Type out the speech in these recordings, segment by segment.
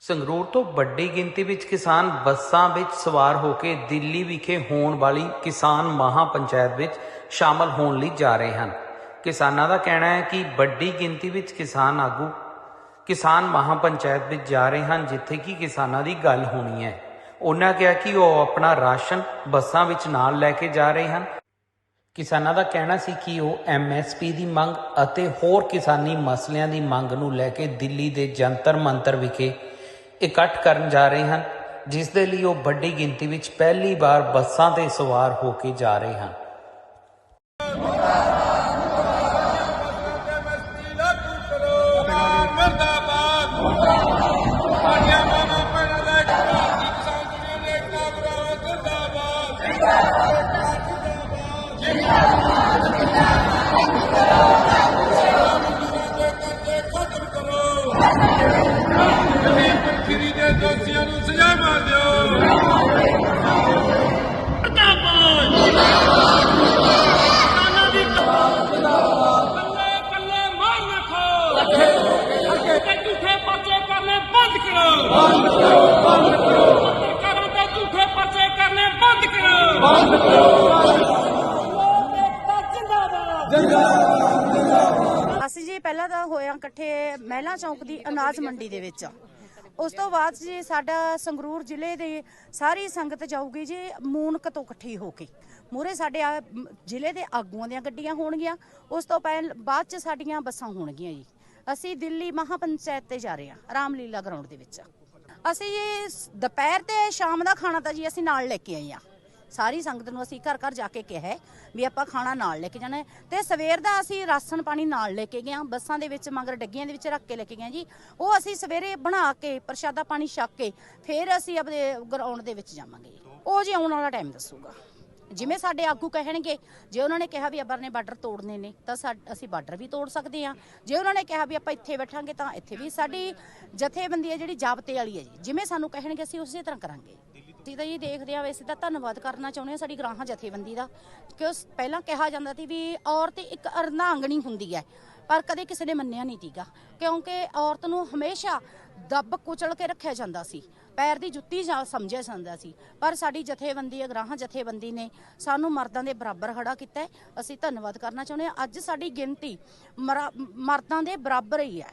ਸੰਗਰੂਰ ਤੋਂ ਵੱਡੀ ਗਿਣਤੀ ਵਿੱਚ ਕਿਸਾਨ ਬੱਸਾਂ ਵਿੱਚ ਸਵਾਰ ਹੋ ਕੇ ਦਿੱਲੀ ਵਿਖੇ ਹੋਣ ਵਾਲੀ ਕਿਸਾਨ ਮਹਾ ਪੰਚਾਇਤ ਵਿੱਚ ਸ਼ਾਮਲ ਹੋਣ ਲਈ ਜਾ ਰਹੇ ਹਨ। ਕਿਸਾਨਾਂ ਦਾ ਕਹਿਣਾ ਹੈ ਕਿ ਵੱਡੀ ਗਿਣਤੀ ਵਿੱਚ ਕਿਸਾਨ ਆਗੂ, ਕਿਸਾਨ ਮਹਾ ਪੰਚਾਇਤ ਵਿੱਚ ਜਾ ਰਹੇ ਹਨ ਜਿੱਥੇ ਕਿ ਕਿਸਾਨਾਂ ਦੀ ਗੱਲ ਹੋਣੀ ਹੈ। ਉਹਨਾਂ ਕਿਹਾ ਕਿ ਉਹ ਆਪਣਾ ਰਾਸ਼ਨ ਬੱਸਾਂ ਵਿੱਚ ਨਾਲ ਲੈ ਕੇ ਜਾ ਰਹੇ ਹਨ। ਕਿਸਾਨਾਂ ਦਾ ਕਹਿਣਾ ਸੀ ਕਿ ਉਹ ਐਮਐਸਪੀ ਦੀ ਮੰਗ ਅਤੇ ਹੋਰ ਕਿਸਾਨੀ ਮਸਲਿਆਂ ਦੀ ਮੰਗ ਨੂੰ ਲੈ ਕੇ ਦਿੱਲੀ ਦੇ ਜੰਤਰ ਮੰਤਰ ਵਿਖੇ ਇਕੱਠ ਕਰਨ ਜਾ ਰਹੇ ਹਨ ਜਿਸ ਦੇ ਲਈ ਉਹ ਵੱਡੀ ਗਿਣਤੀ ਵਿੱਚ ਪਹਿਲੀ ਵਾਰ ਬੱਸਾਂ ਤੇ ਸਵਾਰ ਹੋ ਕੇ ਜਾ ਰਹੇ ਹਨ ਮਸਤੀ ਅਸੀਂ ਜੀ ਪਹਿਲਾਂ ਤਾਂ ਹੋਇਆ ਇਕੱਠੇ ਮਹਿਲਾ ਚੌਂਕ ਦੀ ਅਨਾਜ ਮੰਡੀ ਦੇ ਵਿੱਚ। ਉਸ ਤੋਂ ਬਾਅਦ ਜੀ ਸਾਡਾ ਸੰਗਰੂਰ ਜ਼ਿਲ੍ਹੇ ਦੇ ਸਾਰੀ ਸੰਗਤ ਜਾਊਗੀ ਜੀ ਮੂਨਕ ਤੋਂ ਇਕੱਠੀ ਹੋ ਕੇ। ਮੂਰੇ ਸਾਡੇ ਆ ਜ਼ਿਲ੍ਹੇ ਦੇ ਆਗੂਆਂ ਦੀਆਂ ਗੱਡੀਆਂ ਹੋਣਗੀਆਂ, ਉਸ ਤੋਂ ਪਹਿਲ ਬਾਅਦ ਚ ਸਾਡੀਆਂ ਬੱਸਾਂ ਹੋਣਗੀਆਂ ਜੀ। ਅਸੀਂ ਦਿੱਲੀ ਮਹਾਪੰਚਾਇਤ ਤੇ ਜਾ ਰਹੇ ਹਾਂ, ਰਾਮਲੀਲਾ ਗਰਾਊਂਡ ਦੇ ਵਿੱਚ। ਅਸੀਂ ਜੀ ਸ- ਦੁਪਹਿਰ ਤੇ ਸ਼ਾਮ ਦਾ ਖਾਣਾ ਤਾਂ ਜੀ ਅਸੀਂ ਨਾਲ ਲੈ ਕੇ ਆਏ ਹਾਂ। ਸਾਰੀ ਸੰਗਤ ਨੂੰ ਅਸੀਂ ਘਰ ਘਰ ਜਾ ਕੇ ਕਿਹਾ ਹੈ ਵੀ ਆਪਾਂ ਖਾਣਾ ਨਾਲ ਲੈ ਕੇ ਜਾਣਾ ਹੈ। ਤੇ ਸਵੇਰ ਦਾ ਅਸੀਂ ਰਾਸ਼ਨ ਪਾਣੀ ਨਾਲ ਲੈ ਕੇ ਗਏ ਹਾਂ, ਬੱਸਾਂ ਦੇ ਵਿੱਚ ਮਗਰ ਡੱਗੀਆਂ ਦੇ ਵਿੱਚ ਰੱਖ ਕੇ ਲੈ ਕੇ ਗਏ ਹਾਂ ਜੀ। ਉਹ ਅਸੀਂ ਸਵੇਰੇ ਬਣਾ ਕੇ, ਪ੍ਰਸ਼ਾਦਾ ਪਾਣੀ ਛਕ ਕੇ ਫਿਰ ਅਸੀਂ ਆਪਣੇ ਗਰਾਊਂਡ ਦੇ ਵਿੱਚ ਜਾਵਾਂਗੇ। ਉਹ ਜੀ ਆਉਣ ਵਾਲਾ ਟਾਈਮ ਦੱਸੂਗਾ। ਜਿਵੇਂ ਸਾਡੇ ਆਗੂ ਕਹਿਣਗੇ, ਜੇ ਉਹਨਾਂ ਨੇ ਕਿਹਾ ਵੀ ਅੱਬਰ ਨੇ ਬਾਰਡਰ ਤੋੜਨੇ ਨੇ, ਤਾਂ ਸਾ- ਅਸੀਂ ਬਾਰਡਰ ਵੀ ਤੋੜ ਸਕਦੇ ਹਾਂ। ਜੇ ਉਹਨਾਂ ਨੇ ਕਿਹਾ ਵੀ ਆਪਾਂ ਇੱਥੇ ਬੈਠਾਂਗੇ ਤਾਂ ਇੱਥੇ ਵੀ ਸਾਡੀ ਜਥੇਬੰਦੀ ਹੈ ਜਿਹੜੀ ਜਾਬਤੇ ਵਾਲੀ ਹੈ ਜੀ। ਜਿਵੇਂ ਸਾਨੂੰ ਕਹਿਣਗੇ, ਅਸੀਂ ਉਸੇ ਤਰ੍ਹਾਂ ਕਰਾਂਗੇ। ਅਸੀਂ ਤਾਂ ਜੀ ਦੇਖਦੇ ਆ ਵੈਸੇ ਤਾਂ ਧੰਨਵਾਦ ਕਰਨਾ ਚਾਹੁੰਦੇ ਆ ਸਾਡੀ ਗ੍ਰਾਹਾਂ ਜਥੇਬੰਦੀ ਦਾ ਕਿ ਉਸ ਪਹਿਲਾਂ ਕਿਹਾ ਜਾਂਦਾ ਸੀ ਵੀ ਔਰਤ ਇੱਕ ਅਰਧਾਂਗਣੀ ਹੁੰਦੀ ਹੈ ਪਰ ਕਦੇ ਕਿਸੇ ਨੇ ਮੰਨਿਆ ਨਹੀਂ ਸੀਗਾ ਕਿਉਂਕਿ ਔਰਤ ਨੂੰ ਹਮੇਸ਼ਾ ਦੱਬ ਕੁਚਲ ਕੇ ਰੱਖਿਆ ਜਾਂਦਾ ਸੀ ਪੈਰ ਦੀ ਜੁੱਤੀ ਨਾਲ ਸਮਝਿਆ ਜਾਂਦਾ ਸੀ ਪਰ ਸਾਡੀ ਜਥੇਬੰਦੀ ਅਗਰਾਹਾਂ ਜਥੇਬੰਦੀ ਨੇ ਸਾਨੂੰ ਮਰਦਾਂ ਦੇ ਬਰਾਬਰ ਖੜਾ ਕੀਤਾ ਹੈ ਅਸੀਂ ਧੰਨਵਾਦ ਕਰਨਾ ਚਾਹੁੰਦੇ ਹਾਂ ਅੱਜ ਸਾਡੀ ਗਿਣਤੀ ਮਰਾ- ਮਰਦਾਂ ਦੇ ਬਰਾਬਰ ਹੀ ਹੈ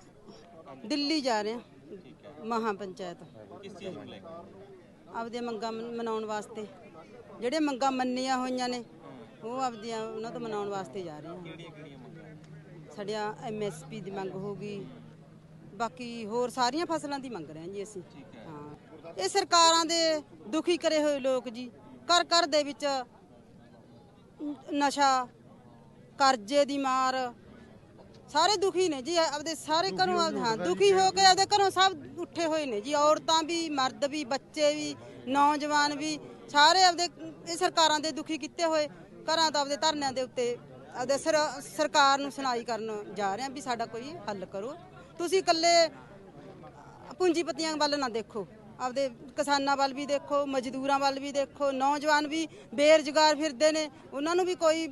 ਦਿੱਲੀ ਜਾ ਰਹੇ ਹਾਂ ਮਹਾ ਪੰਚਾਇਤ ਆਪਦੀਆਂ ਮੰਗਾਂ ਮਨ- ਮਨਾਉਣ ਵਾਸਤੇ। ਜਿਹੜੇ ਮੰਗਾਂ ਮੰਨੀਆਂ ਹੋਈਆਂ ਨੇ ਉਹ ਆਪਦੀਆਂ ਉਹਨਾਂ ਤੋਂ ਮਨਾਉਣ ਵਾਸਤੇ ਜਾ ਰਹੇ ਹਾਂ ਸਾਡੀਆਂ ਐਮਐਸਪੀ ਦੀ ਮੰਗ ਹੋਗੀ ਬਾਕੀ ਹੋਰ ਸਾਰੀਆਂ ਫਸਲਾਂ ਦੀ ਮੰਗ ਰਹੇ ਹਾਂ ਜੀ ਅਸੀਂ। ਹਾਂ। ਇਹ ਸਰਕਾਰਾਂ ਦੇ ਦੁਖੀ ਕਰੇ ਹੋਏ ਲੋਕ ਜੀ। ਘਰ ਘਰ ਦੇ ਵਿੱਚ ਨਸ਼ਾ ਕਰਜ਼ੇ ਦੀ ਮਾਰ ਸਾਰੇ ਦੁਖੀ ਨੇ ਜੀ ਆਪਦੇ ਸਾਰੇ ਘਰੋਂ ਆਪਦੇ- ਹਾਂ ਦੁਖੀ ਹੋ ਕੇ ਆਪਦੇ ਘਰੋਂ ਸਭ ਉੱਠੇ ਹੋਏ ਨੇ ਜੀ ਔਰਤਾਂ ਵੀ ਮਰਦ ਵੀ ਬੱਚੇ ਵੀ ਨੌਜਵਾਨ ਵੀ ਸਾਰੇ ਆਪਦੇ ਇਹ ਸਰਕਾਰਾਂ ਦੇ ਦੁਖੀ ਕੀਤੇ ਹੋਏ ਘਰਾਂ ਤੋਂ ਆਪਦੇ ਧਰਨਿਆਂ ਦੇ ਉੱਤੇ ਆਪਦੇ ਸਰ- ਸਰਕਾਰ ਨੂੰ ਸੁਣਾਈ ਕਰਨ ਜਾ ਰਹੇ ਆ ਵੀ ਸਾਡਾ ਕੋਈ ਹੱਲ ਕਰੋ। ਤੁਸੀਂ ਇਕੱਲੇ ਪੂੰਜੀਪਤੀਆਂ ਵੱਲ ਨਾ ਦੇਖੋ ਆਪਦੇ ਕਿਸਾਨਾਂ ਵੱਲ ਵੀ ਦੇਖੋ ਮਜ਼ਦੂਰਾਂ ਵੱਲ ਵੀ ਦੇਖੋ ਨੌਜਵਾਨ ਵੀ ਬੇਰੁਜ਼ਗਾਰ ਫਿਰਦੇ ਨੇ ਉਹਨਾਂ ਨੂੰ ਵੀ ਕੋਈ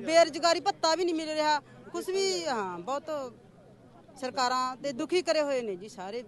ਬੇਰੁਜ਼ਗਾਰੀ ਭੱਤਾ ਵੀ ਨਹੀਂ ਮਿਲ ਰਿਹਾ। ਕੁਝ ਵੀ ਹਾਂ ਬਹੁਤ ਸਰਕਾਰਾਂ ਤੇ ਦੁਖੀ ਕਰੇ ਹੋਏ ਨੇ ਜੀ ਸਾਰੇ।